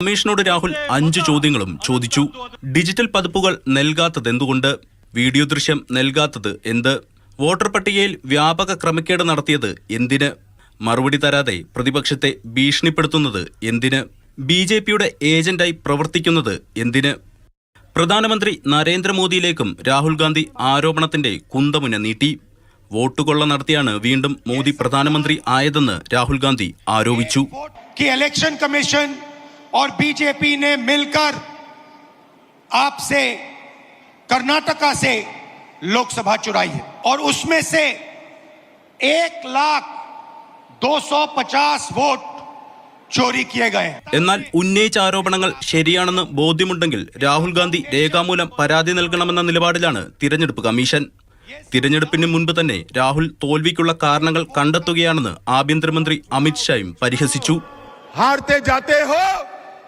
കമ്മീഷനോട് രാഹുൽ അഞ്ച് ചോദ്യങ്ങളും ചോദിച്ചു. ഡിജിറ്റൽ പതിപ്പുകൾ നൽകാത്തത് എന്തുകൊണ്ട് വീഡിയോ ദൃശ്യം നൽകാത്തത് എന്ത്? വോട്ടർ പട്ടികയിൽ വ്യാപക ക്രമക്കേട് നടത്തിയത് എന്തിന്? മറുപടി തരാതെ പ്രതിപക്ഷത്തെ ഭീഷണിപ്പെടുത്തുന്നത് എന്തിന്? ബി ജെ പിയുടെ ഏജന്റായി പ്രവർത്തിക്കുന്നത് എന്തിന്? പ്രധാനമന്ത്രി നരേന്ദ്രമോദിയിലേക്കും രാഹുൽ ഗാന്ധി ആരോപണത്തിന്റെ കുന്തമുന നീട്ടി. വോട്ടുകൊള്ള നടത്തിയാണ് വീണ്ടും മോദി പ്രധാനമന്ത്രി ആയതെന്ന് രാഹുൽ ഗാന്ധി ആരോപിച്ചു. और बीजेपी ने मिलकर आपसे कर्नाटका से लोकसभा चुराई है और उसमें से एक लाख दो सौ पचास वोट चोरी किए गए हैं എന്നാൽ ഉന്നയിച്ച ആരോപണങ്ങൾ ശരിയാണെന്ന് ബോധ്യമുണ്ടെങ്കിൽ രാഹുൽ ഗാന്ധി രേഖാമൂലം പരാതി നൽകണമെന്ന നിലപാടിലാണ് തിരഞ്ഞെടുപ്പ് കമ്മീഷൻ തിരഞ്ഞെടുപ്പിന് മുൻപ് തന്നെ രാഹുൽ തോൽവിക്കുള്ള കാരണങ്ങൾ കണ്ടെത്തുകയാണെന്ന് ആഭ്യന്തരമന്ത്രി അമിത്ഷായും പരിഹസിച്ചു हारते जाते हो